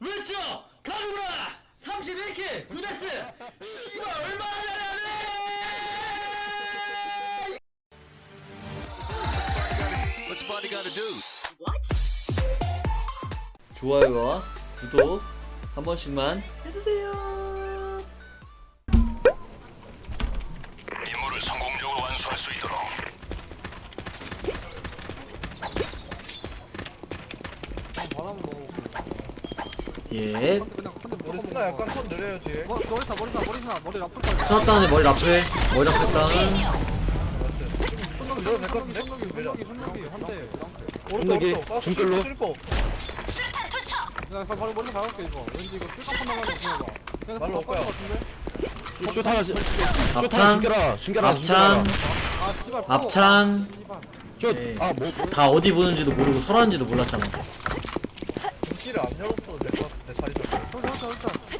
외쳐! 가누라! 31킬! 구데스! 씨발 얼마나 잘하네! What's a body gotta do? 좋아요와 구독 한 번씩만 해주세요. 예. 머리 약간 내려요 뒤에 머, 머리 라플 다운에 머리 라플, 머리 라플 다운. 손목이 내려도 될것 같은데? 손목이 손목이 손목이 한대 손목이 중끌로? 야 바로 머리 박을게 이거 왠지 이거 킬kam판 나가는 거 보여봐 그냥 말로 올 거야. 같은데? 슛 하나 슛 하나 앞창, 숨겨라 숨겨라 앞창, 아 씨발 또. 앞창. 슛아뭐 다 어디 보는지도 모르고 설하는지도 몰랐잖아. 안 같은데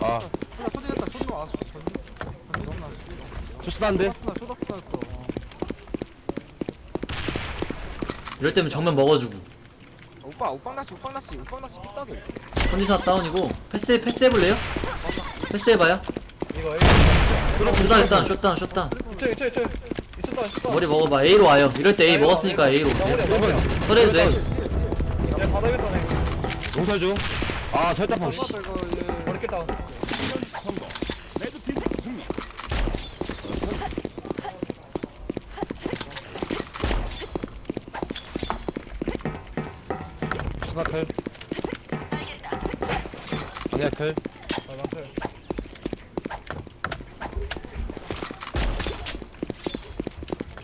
아. 너무 나 초딩 초딩했어 이럴 때면 정면 먹어주고. 오빠 오빵 나시 오빵 나시 오빵 나시 삐딱을 컨디션 다운이고 패스 패스 해볼래요? 패스 해봐요. 이거 A 쇼다운 일단 쇼다운 쇼다운. 이쪽 이쪽 이쪽 있었다 있었다 머리 먹어봐. A로 와요. 이럴 때 A 먹었으니까 A로 오세요. 마무리야 설해도 돼. 야 바닥에다 내 용서 줘 아 설탕 씨 머리 깼다 스나클. 방야클. 아 맞아요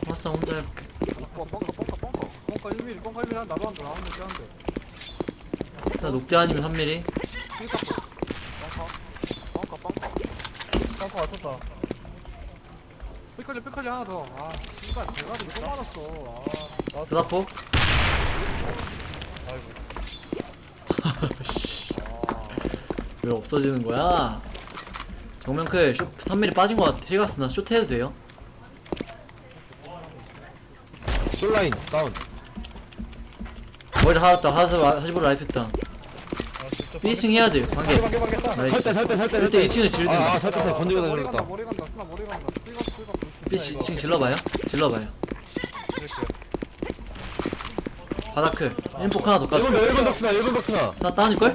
화사 혼자. 해볼게. 뻥커 뻥커 뻥커 뻥커 뻥커 1mm 뻥커 1mm 나도 한다 나도 한다 자 녹대 아니면 3mm. 뻥커 뻥커 깜빡 왔었다 삐컬리 삐컬리 하나 더아 씨발 대가리 또 맞았어 아 쇼다포. 아이고 씨. 왜 없어지는 거야? 정면클 쇼 3mm 빠진 거 같아. 트리가스 나 쇼트 해도 돼요? 솔라인 다운 머리 하였다. 하서 하시보로 라이프했다. 아 진짜 1층 해야 돼. 관계. 방개 방개 방개 나이스. 설대 설대 일단 2층을 지르든. 아 설대 건드려 머리 간다 머리 간다 스나 머리 간다 B 2층 질러봐요. 질러봐요. 바다클. 인폭 하나 더 1번 까줘. 1번 덕스나 1번 덕스나 사 다운일걸?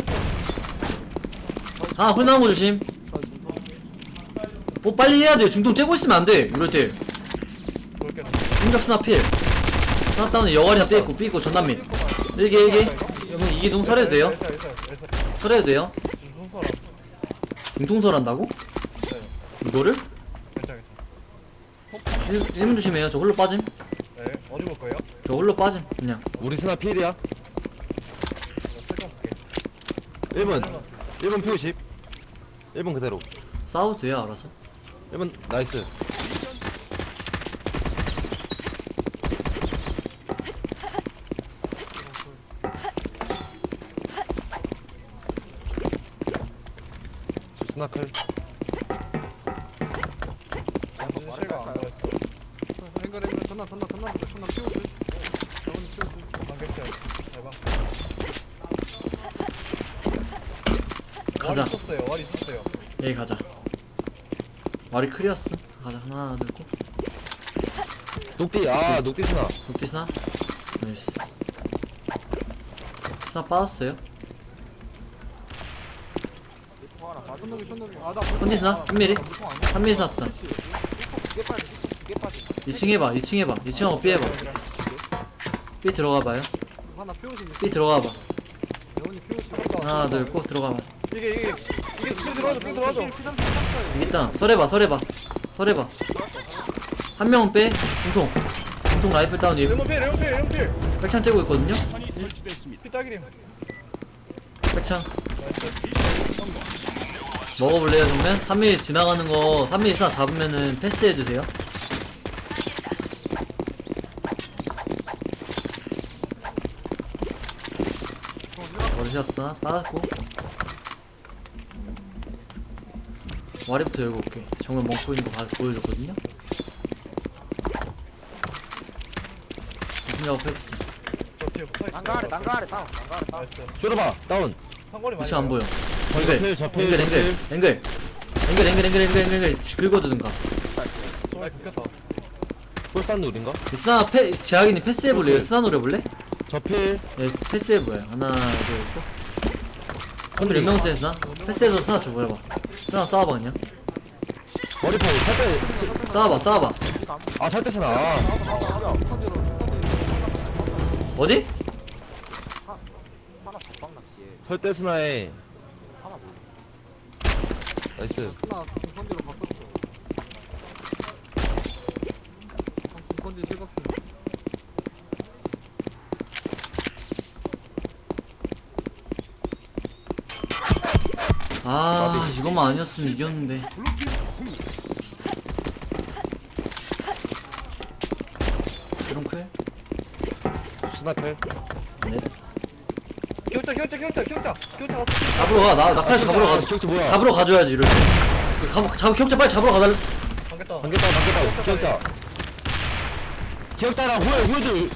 아, 홀 나온 거 조심. 뭐 빨리 해야 돼. 중동 째고 있으면 안 돼. 이럴 때. 볼게 인격스나 필. 하나 다운에 여활이나 삐있고 삐있고 전남민. 일개 일개. 형 이기동 설해도 돼요? 설해도 돼요? 중통설 한다고? 이거를? 괜찮아 괜찮아 1, 문 조심해요. 저 홀로 빠짐. 네 어디 볼 거예요? 저 홀로 빠짐. 그냥. 우리 스나 필이야 이거 쓸거 볼게 1번 1번 P50 1번 그대로 싸워도 돼요, 알아서. 1번 나이스 스나클 앵글 앵글 저번에 피우지 방개 쳐 대박 가자. 왈 있었어요 왈 있었어요 여기 가자. 말이 크리었어. 가자. 하나, 하나 들고. 녹디 아 녹디 스나 녹디스나? 나이스. 스나 빠졌어요. 손목이 손목이 아나 컨디스나? 1mm? 3mm 쐈다. 두개 빠지 두개 빠지 2층 해봐, 2층 해봐, 2층하고 B 해봐. B 들어가봐요. 하나 피우지 B 들어가봐. 피우지 하나, 둘, 꼭 들어가봐. 이게 이게 이게 들어가죠 스킬 들어가죠 여기 있다. 설해봐, 설해봐. 설해봐. 한 명은 빼. 중통. 중통 라이플 다운 이 레몬필 레몬필 레몬필 백창 째고 있거든요? 피따기림 백창. 먹어볼래요, 정면? 3mm 지나가는 거 3mm 사 잡으면은 패스해주세요. 머리셨어? 빠졌고. 와리부터 열고 올게. 정말 멍 보이는 거 봐- 보여줬거든요? 무슨 작업 붙어있어 난가 아래 난가 아래 다운. 난가 아래 다운. 쇼르바 다운. 상거리 많이 위치 안 보여 앵글 필, 저 필, 앵글 저 앵글 필. 앵글. 앵글. 앵글 앵글 앵글 앵글 앵글. 긁어주든가. 폴산 우린가? 스나 패 제약이니 패스해볼래요? 스나 노려볼래? 저필. 네 패스해봐요. 하나 둘셋. 한몇 명째 스나? 패스해서 스나 줘버려봐. 스나 싸워봐 그냥. 머리포 살때 싸워봐 싸워봐. 아 살때스나? 아 어디? 하나 뭐 나이스. 하나 중컨디로 바꿨어 중컨디 실었어 아 이것만 아니었으면 이겼는데. 트렁클? 스나클 네 기억자 기억자 기억자 기억자. 기억자 왔어. 잡으러 가 나 나 칼 잡으러 가. 기억자 뭐야? 잡으러 가줘야지 이럴 때 가, 잡, 기억자 빨리 잡으러 가달 반겠다. 반겼다 반겼다. 기억자 기억자랑 후에 후에들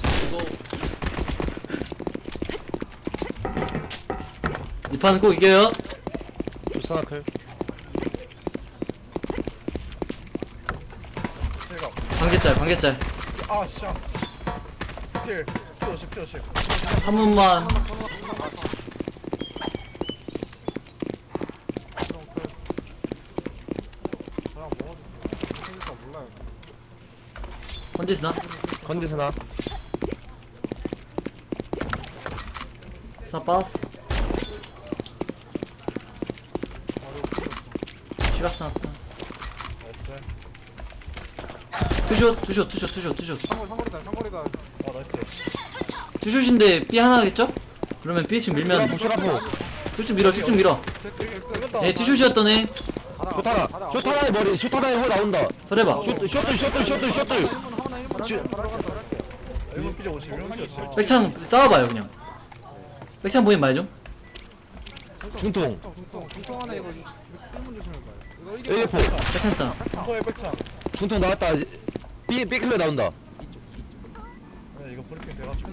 이 판은 꼭 이겨요. 스나클. 실각 반개짤 반개짤 아씨야 필 피오십 피오십 한 번만. 저랑 먹어줄게 생길까 몰라요 던지스나? 컨디스나. 스나 빠졌어. 시가스 나왔다. 투슛 투슛 투슛 투슛 투슛 상거리 상거리다 상거리가 아 나이스 투슛인데 B 하나겠죠? 그러면 B 지금 밀면 쭉쭉 밀어 쭉쭉 밀어. 얘 투슛이었던 애 쇼타나 쇼타나의 머리 쇼타나의 호 나온다. 설해봐. 쇼트 쇼트 쇼트 쇼트 쇼트. 하나 1분 지- 일본 피자 오십 일본 피자 오십 백창 싸워봐요 그냥. 백창 보이면 말좀. 중통. 중통 중통 하나 이거 1분 조심해봐요 이거 이게 에이포 백창. 따 중통 나왔다. B B클레 나온다 네, 이거 브리핑 돼가지고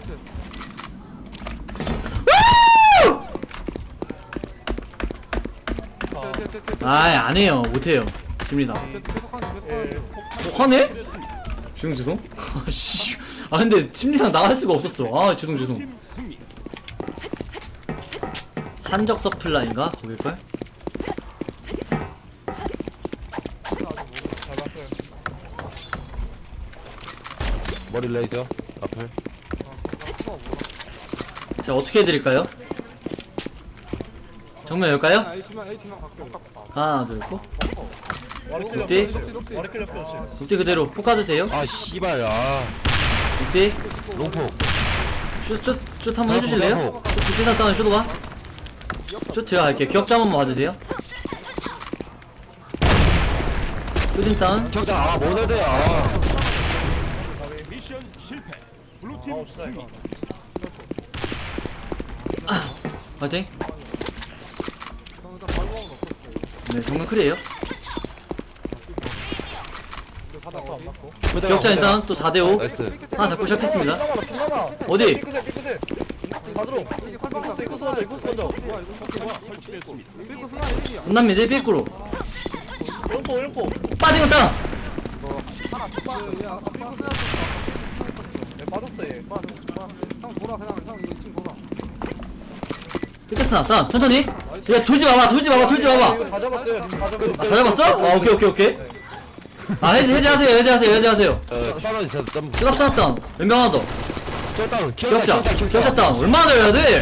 아, 아이 안해요 못해요 집니다 예, 어, 화내? 죄송 죄송 아씨 아 근데 심리상 나갈 수가 없었어 아 죄송 죄송 산적 서플라인가 거길걸? 머리 레이저 앞을 제가 어떻게 해드릴까요? 정면 열까요? 갈게요 하나 둘고? 피오십 와리클럽 피오십 높이 그대로 포카도 돼요? 아 씨발 아. 높이 롱포 슛슛슛 한번 해주실래요? 높이 샀다는 슛도가 슛 제가 할게요. 기억자 한번 봐주세요. 슛인 다운. 기억자 아 모네드야 아 아홉 스나이가 화이팅. 네 정면? 맞고 기억자 일단 또 4대5 나이스. 하나 잡고 시작했습니다. 어디? 삐끗해 삐끗해 받으러 이코스 이코스 먼저 이코스 먼저 뭐야 이거 뭐야 설치됐습니다 삐고 스나 1이야 혼납니다 삐꾸로 이런포 이런포 스나 네 빠졌어 얘형 돌아 그냥 형 이거 2층 돌아 삐끗스나 다운 천천히 야 돌지 마봐 돌지 마봐 돌지 마봐 이거 다 잡았어요 다 아, 잡았어요 다 잡았어? 아, 오케이, 오케이, 오케이. 아, 해제, 해제하세요, 해제하세요, 해제하세요. 어좀 셋업 쌌다. 왼병 하나 더. 기억자, 기억자 다운. 얼마나 더 해야 돼?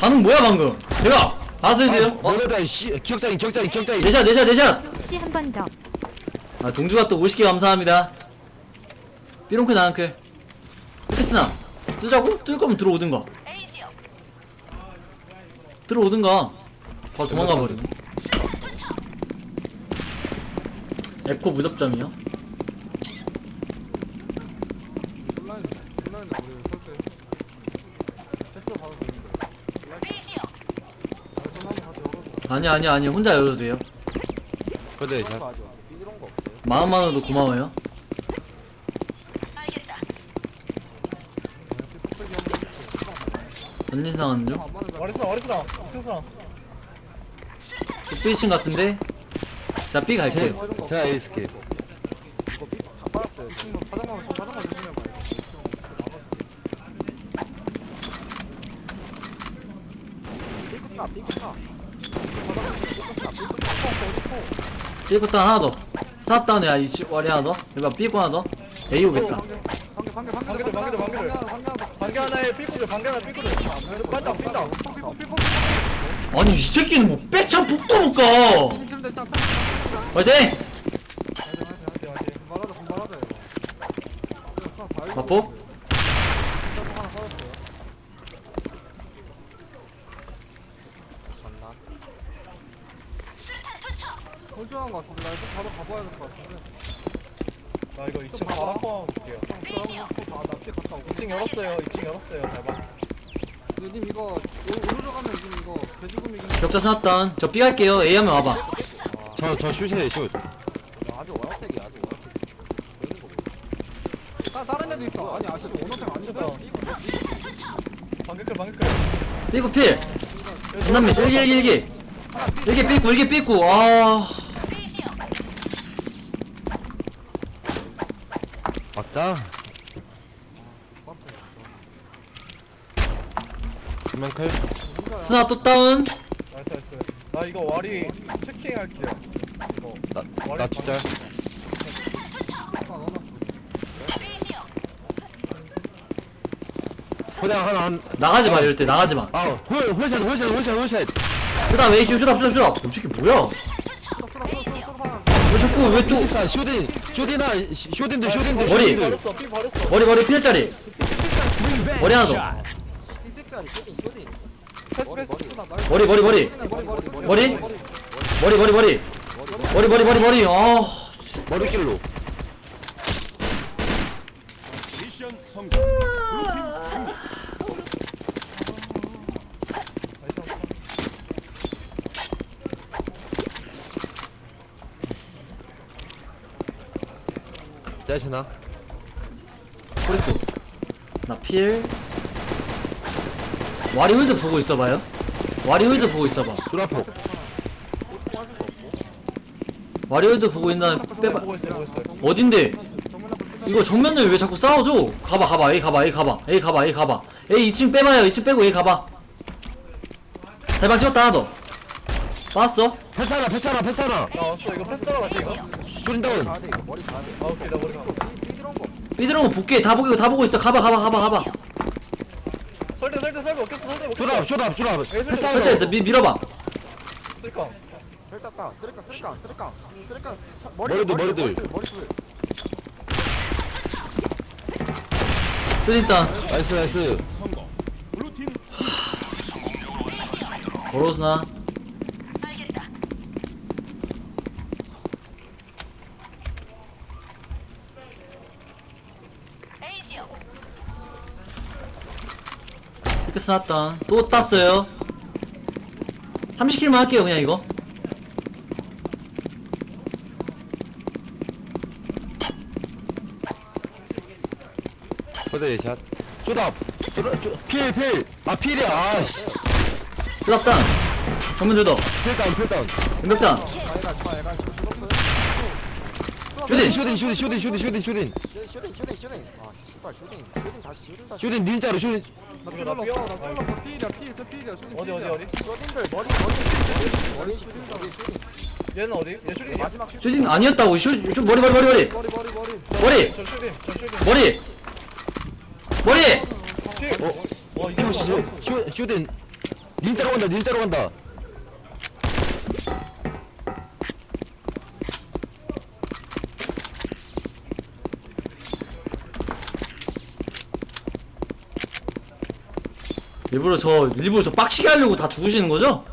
반응 뭐야, 방금? 대박! 해주세요. 어? 모네드야 씨 기억자인 기억자인 기억자인 내샷, 내샷, 내샷! 혹시 한 번 더. 아, 동주가 또 50개 감사합니다. 삐롱크 나한클. 피크스나. 뜨자고? 뜰 거면 들어오든가. 들어오든가. 바로 도망가 버리네. 에코 무접점이요? 온라인 온라인 우리 설때 패스 받아도 되는데 아, 한번 같이 열어줘 아니, 아니, 아니. 혼자 열어도 돼요. 근데 그런 거 아직 없어 삐그런 거 없어요 마음만으로도 고마워요. 언제 나왔는 어리스다 어리스다 어리스다 B층 같은데? 자 B 갈게요. 제가 A 스킬 B컷 하나 더. 쌌다네 아이 씨, 와리 하나 더. 이거 B 컷 하나 더. A 오겠다. 방개 방개 방개 방개들, 방개들, 방개들. 방개 하나에 삐꾸들 반개 하나 삐꾸들 삐다 아니 이 새끼는 뭐 백창 폭도 못가 좀 됐잖아 화이팅! 마포? 거 같은데 나 이거 바로 가봐야 될 것 같은데 나 이거 2층 바로 한번 볼게요 아, 나피 갔다 오고 2층 열었어요. 2층 열었어요. 잘봐. 님 이거 오- 오른쪽 가면 님 이거 돼지고기긴 격자 스났던. 저 B 갈게요. A 하면 와봐. 저저 슛이에요 슛 아직 원어택이야, 아직 원어택. 보이는 거 보여. 아 다른 애도 있어. 아니 아직 원어택 아닌데 방개클 방개클 B고 필. 전남민 일기 일기 일기. 일기 B고 일기 B고 아. 막자 두명 클 스나 또 다운. 나이스 나이스. 나 이거 와리 체킹 할게요. 이거. 와리 나 진짜. 호장 하나 한 나가지 마 이럴 때 나가지 마. 아, 홀, 홀샷, 홀샷, 홀샷, 홀샷. 그다음 슛업 슛업 이 새끼 뭐야? 왜 자꾸 왜또 24, 쇼딘, 쇼딘아, 시- 쇼딘들, 쇼딘들. 머리. 쇼딘들. 버렸어 삐 버렸어. 머리 머리 필짜리. 머리 하나 더 머리, 머리. 머리 머리 머리 머리 머리 머리 머리 머리 머리 머리 머리 아 머리길로. 미션 성공. 짜시나? 프리프 나필 와리홀드 보고 있어봐요. 와리홀드 보고 있어봐. 수라포. 와리홀드 보고 있나 빼봐. 어딘데? 이거 정면을 왜 자꾸 싸워줘? 가봐 가봐. A 가봐 A 가봐. A 가봐 A 가봐. A 2층 빼봐요. 2층 빼고 A 가봐. 대박 찍었다 하나 더. 빠았어? 패스하나, 패스하나, 패스하나. 나 왔어. 이거 패스 따라가지 이거. 쇼딘 다운. 가야 돼. 아 오케이 나 머리 가. 삐들은 거 볼게. 다 보고 다 보고 있어. 가봐 가봐 가봐 가봐 설대 설대 설대 먹겠어 설대 먹겠어 쇼답 쇼답 쇼드랍 설대 밀어봐. 쓸까 헬따따 쓰레깡 쓰레깡 쓰레깡. 쓰레깡 서- 머리 머리들, 머리들. 머리들 머리들. 뜰 있다 나이스 나이스. 버로스나. 쌌던 또 땄어요 30킬만 할게요 그냥 이거 호대 샷. 쇼답. 쇼답, 쇼- 필, 필. 아, 필이야. 아, 씨. 뜨겁단 전면 주더 필 다운, 필 다운. 연벽단. 쇼딘, 쇼딘, 쇼딘, 쇼딘, 쇼딘, 쇼딘. 쇼딩, 쇼딩, 쇼딩. 아, 씨발, 쇼딩. 쇼딩 다시, 쇼딩 다시. 쇼딘 닌자로 쇼딘. 나 이거 나 삐어. 나저 피일이야 쇼딩 어디 어디. 어디 쇼딩들, 머리, 머리. 머리 쇼딩, 머리 쇼딩. 얘는 어디 얘 쇼딩 마지막 쇼딩. 슈딘 아니었다고 슈, 슈 머리 머리 머리 머리 머리 머리 머리 머리 저 쇼딩 저 쇼딩 머리 머리 피 어? 와 이거 이거 쇼, 쇼, 쇼딘. 닌자로 간다, 닌자로 간다. 일부러 저 일부러 저 빡시게 하려고 다 죽으시는 거죠?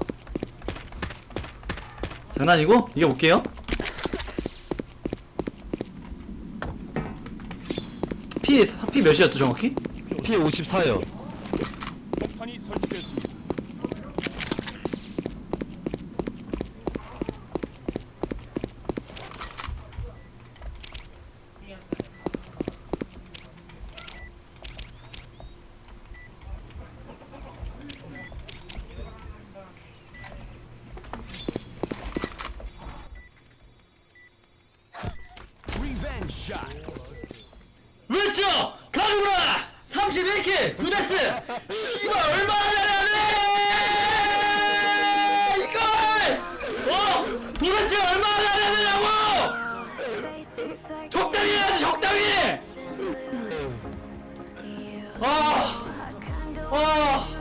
장난이고 이겨 볼게요. 피, 피 몇이었죠 정확히? 피 54요. 폭탄이 설치됐습니다. 31킬 부데스. 씨발 얼마나 잘하네 이걸! 어? 도대체 얼마나 잘하느냐고? 적당히 해야지 적당히! 아 아.